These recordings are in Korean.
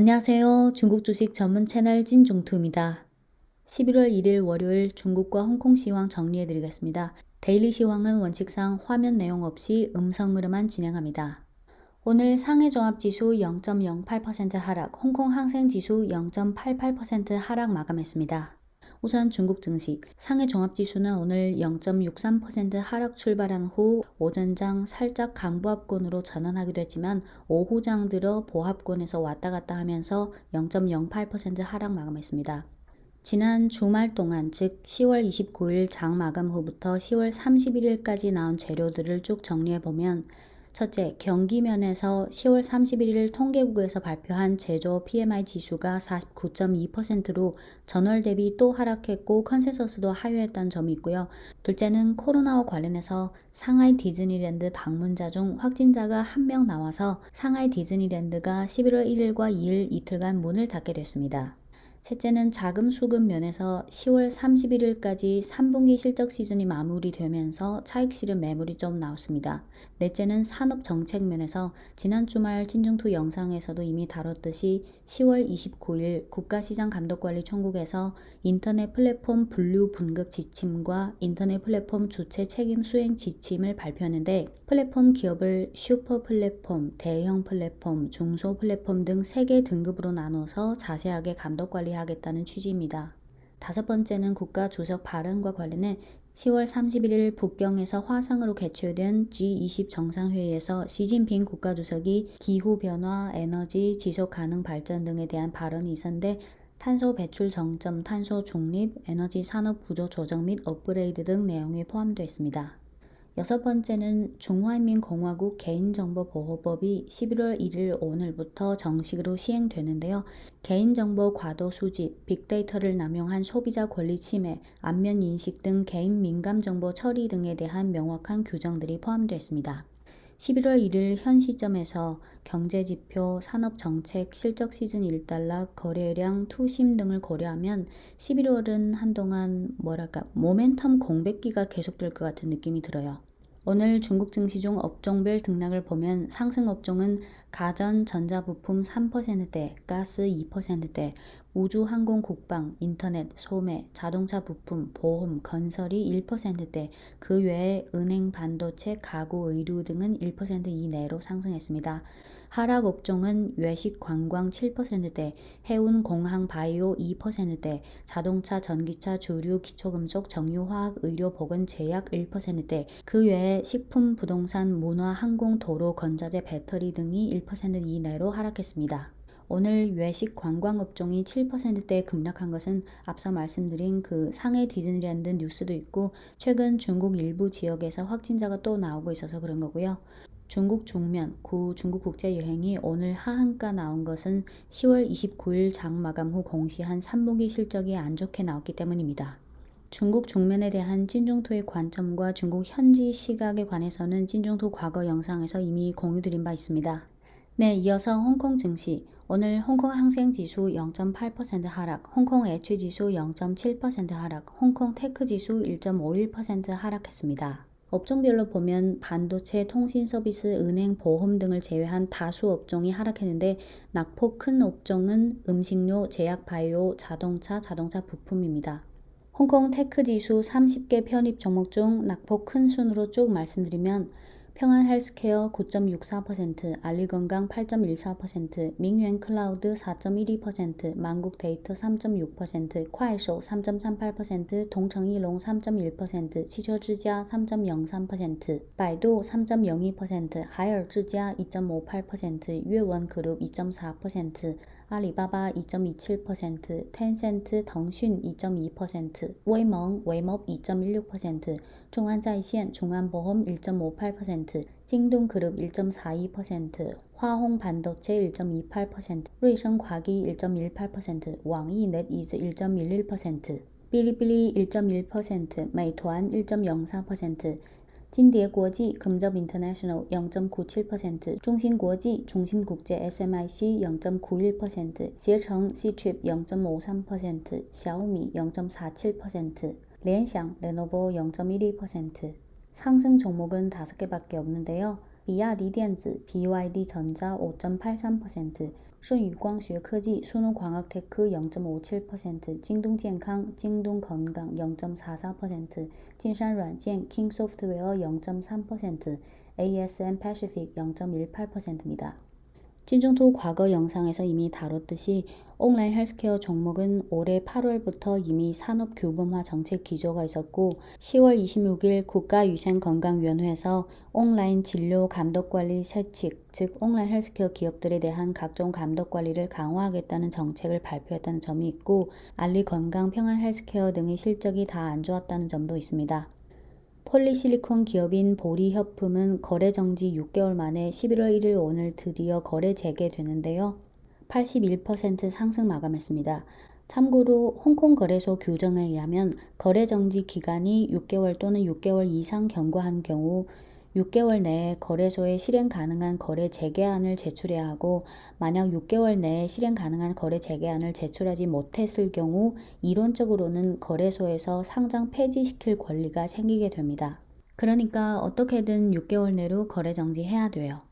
안녕하세요. 중국 주식 전문 채널 찐종투입니다. 11월 1일 월요일 중국과 홍콩 시황 정리해 드리겠습니다. 데일리 시황은 원칙상 화면 내용 없이 음성 으로만 진행합니다. 오늘 상해 종합 지수 0.08% 하락, 홍콩 항생 지수 0.88% 하락 마감했습니다. 우선 중국 증시 상해 종합 지수는 오늘 0.63% 하락 출발한 후 오전장 살짝 강보합권으로 전환하기도 했지만 오후장 들어 보합권에서 왔다 갔다 하면서 0.08% 하락 마감했습니다. 지난 주말 동안 즉 10월 29일 장 마감 후부터 10월 31일까지 나온 재료들을 쭉 정리해 보면 첫째, 경기면에서 10월 31일 통계국에서 발표한 제조 PMI 지수가 49.2%로 전월 대비 또 하락했고 컨센서스도 하회했다는 점이 있고요. 둘째는 코로나와 관련해서 상하이 디즈니랜드 방문자 중 확진자가 한 명 나와서 상하이 디즈니랜드가 11월 1일과 2일 이틀간 문을 닫게 됐습니다. 셋째는 자금 수급 면에서 10월 31일까지 3분기 실적 시즌이 마무리되면서 차익 실현 매물이 좀 나왔습니다. 넷째는 산업 정책 면에서 지난 주말 진중투 영상에서도 이미 다뤘듯이 10월 29일 국가시장감독관리총국에서 인터넷 플랫폼 분류 분급 지침과 인터넷 플랫폼 주체 책임 수행 지침을 발표했는데 플랫폼 기업을 슈퍼 플랫폼, 대형 플랫폼, 중소 플랫폼 등 3개 등급으로 나눠서 자세하게 감독 관리 하겠다는 취지입니다. 다섯 번째는 국가 주석 발언과 관련해 10월 31일 북경에서 화상으로 개최된 G20 정상회의에서 시진핑 국가주석이 기후변화, 에너지, 지속 가능 발전 등에 대한 발언이 있었는데 탄소 배출 정점, 탄소 중립, 에너지 산업 구조 조정 및 업그레이드 등 내용이 포함되어 있습니다. 여섯 번째는 중화인민공화국 개인정보보호법이 11월 1일 오늘부터 정식으로 시행되는데요. 개인정보 과도 수집, 빅데이터를 남용한 소비자 권리 침해, 안면 인식 등 개인 민감 정보 처리 등에 대한 명확한 규정들이 포함되어 있습니다. 11월 1일 현 시점에서 경제지표, 산업정책, 실적 시즌 일단락, 거래량, 투심 등을 고려하면 11월은 한동안 뭐랄까 모멘텀 공백기가 계속될 것 같은 느낌이 들어요. 오늘 중국 증시 중 업종별 등락을 보면 상승 업종은 가전, 전자부품 3%대, 가스 2%대, 우주, 항공, 국방, 인터넷, 소매, 자동차 부품, 보험, 건설이 1%대, 그 외에 은행, 반도체, 가구, 의류 등은 1% 이내로 상승했습니다. 하락 업종은 외식, 관광 7%대, 해운, 공항, 바이오 2%대, 자동차, 전기차, 주류, 기초금속, 정유 화학, 의료, 보건, 제약 1%대, 그 외에 식품, 부동산, 문화, 항공, 도로, 건자재, 배터리 등이 1% 이내로 하락했습니다. 오늘 외식 관광 업종이 7%대 급락한 것은 앞서 말씀드린 그 상해 디즈니랜드 뉴스도 있고 최근 중국 일부 지역에서 확진자가 또 나오고 있어서 그런 거고요. 중국 중면 구 중국 국제 여행이 오늘 하한가 나온 것은 10월 29일 장 마감 후 공시한 3분기 실적이 안 좋게 나왔기 때문입니다. 중국 중면에 대한 찐중토의 관점과 중국 현지 시각에 관해서는 찐중토 과거 영상에서 이미 공유드린 바 있습니다. 네, 이어서 홍콩 증시. 오늘 홍콩 항생 지수 0.8% 하락, 홍콩 애취 지수 0.7% 하락, 홍콩 테크 지수 1.51% 하락했습니다. 업종별로 보면 반도체, 통신 서비스, 은행, 보험 등을 제외한 다수 업종이 하락했는데 낙폭 큰 업종은 음식료, 제약 바이오, 자동차, 자동차 부품입니다. 홍콩 테크 지수 30개 편입 종목 중 낙폭 큰 순으로 쭉 말씀드리면 평안 헬스케어 9.64%, 알리건강 8.14%, 민유엔 클라우드 4.12%, 만국 데이터 3.6%, 콰이쇼 3.38%, 동청이롱 3.1%,汽车之家 3.03%, 바이두 3.02%, 하이얼之家 2.58%, 유원그룹 2.4%, 아리바바 2.27%, 텐센트, 腾讯 2.2%, 웨이멍, 웨이몹 2.16%, 중안자이시엔, 중안보험 1.58%, 찡동그룹 1.42%, 화홍반도체 1.28%,瑞声과기 1.18%, 왕이넷이즈 1.11%, 삐리삐리 1.1%, 메이토안 1.04%, 진대国际 금접 인터내셔널 0.97%, 중심국지 중심국제 SMIC 0.91%, 시청 Ctrip 0.53%, 샤오미 0.47%,联想 레노버 0.12%. 상승 종목은 5개밖에 없는데요. 비아디電子, BYD 전자 5.83%, 顺宇光学科技, 순호광학테크 0.57%, 징동健康, 징동건강 0.44%, 진산軟件, 킹소프트웨어 0.3%, ASM 패시픽 0.18%입니다. 찐중토 과거 영상에서 이미 다뤘듯이 온라인 헬스케어 종목은 올해 8월부터 이미 산업 규범화 정책 기조가 있었고 10월 26일 국가위생건강위원회에서 온라인 진료 감독관리 세칙, 즉 온라인 헬스케어 기업들에 대한 각종 감독 관리를 강화하겠다는 정책을 발표했다는 점이 있고 알리 건강 평안 헬스케어 등의 실적이 다 안 좋았다는 점도 있습니다. 폴리실리콘 기업인 보리협품은 거래 정지 6개월 만에 11월 1일 오늘 드디어 거래 재개되는데요. 81% 상승 마감했습니다. 참고로 홍콩 거래소 규정에 의하면 거래 정지 기간이 6개월 또는 6개월 이상 경과한 경우 6개월 내에 거래소에 실행 가능한 거래 재개안을 제출해야 하고 만약 6개월 내에 실행 가능한 거래 재개안을 제출하지 못했을 경우 이론적으로는 거래소에서 상장 폐지시킬 권리가 생기게 됩니다. 그러니까 어떻게든 6개월 내로 거래 정지해야 돼요.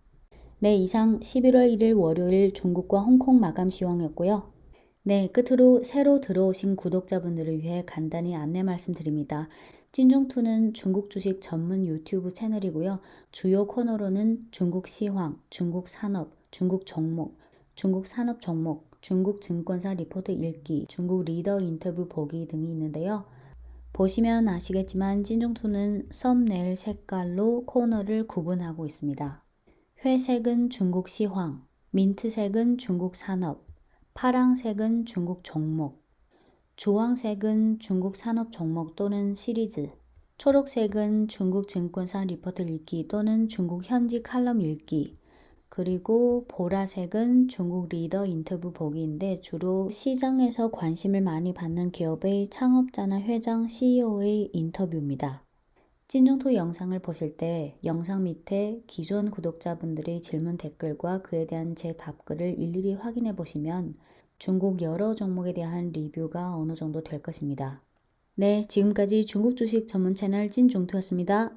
네, 이상 11월 1일 월요일 중국과 홍콩 마감 시황이었고요. 네, 끝으로 새로 들어오신 구독자분들을 위해 간단히 안내 말씀드립니다. 찐중투는 중국 주식 전문 유튜브 채널이고요. 주요 코너로는 중국 시황, 중국 산업, 중국 종목, 중국 산업 종목, 중국 증권사 리포트 읽기, 중국 리더 인터뷰 보기 등이 있는데요. 보시면 아시겠지만 찐중투는 썸네일 색깔로 코너를 구분하고 있습니다. 회색은 중국 시황, 민트색은 중국 산업, 파랑색은 중국 종목, 주황색은 중국 산업 종목 또는 시리즈, 초록색은 중국 증권사 리포트 읽기 또는 중국 현지 칼럼 읽기, 그리고 보라색은 중국 리더 인터뷰 보기인데 주로 시장에서 관심을 많이 받는 기업의 창업자나 회장, CEO의 인터뷰입니다. 찐중토 영상을 보실 때 영상 밑에 기존 구독자분들의 질문 댓글과 그에 대한 제 답글을 일일이 확인해 보시면 중국 여러 종목에 대한 리뷰가 어느 정도 될 것입니다. 네, 지금까지 중국 주식 전문 채널 찐중토였습니다.